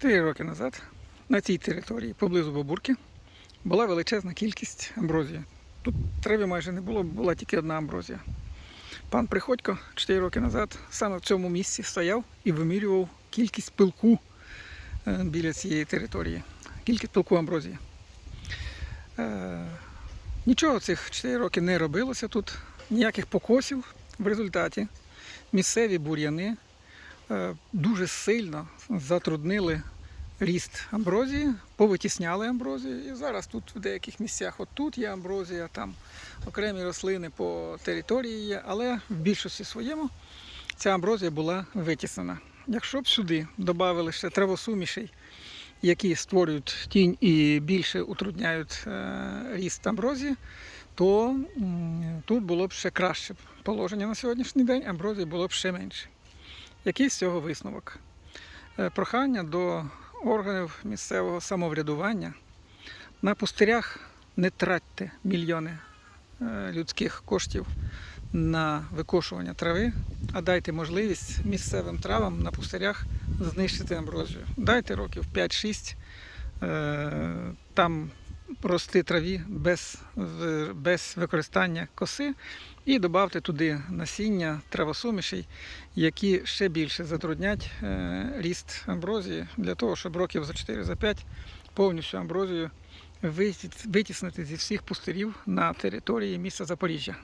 Чотири роки назад на цій території, поблизу Бабурки, була величезна кількість амброзії. Тут трави майже не було, була тільки одна амброзія. Пан Приходько 4 роки назад саме в цьому місці стояв і вимірював кількість пилку е, біля цієї території. Кількість пилку амброзії. Е, Нічого цих 4 роки не робилося тут, ніяких покосів. В результаті місцеві бур'яни дуже сильно затруднили ріст амброзії, повитісняли амброзію. І зараз тут в деяких місцях от тут є амброзія, там окремі рослини по території є, але в більшості своєму ця амброзія була витіснена. Якщо б сюди додали ще травосумішей, які створюють тінь і більше утрудняють е, ріст амброзії, то тут було б ще краще положення на сьогоднішній день, амброзії було б ще менше. Який з цього висновок? Е, Прохання до органів місцевого самоврядування на пустирях не тратьте мільйони е, людських коштів на викошування трави, а дайте можливість місцевим травам на пустирях знищити амброзію. Дайте років 5-6 е, там рости траві без, без використання коси і додавте туди насіння травосумішей, які ще більше затруднять е, ріст амброзії для того, щоб років за 4-5 повністю амброзію витіс- витіснити зі всіх пустирів на території міста Запоріжжя.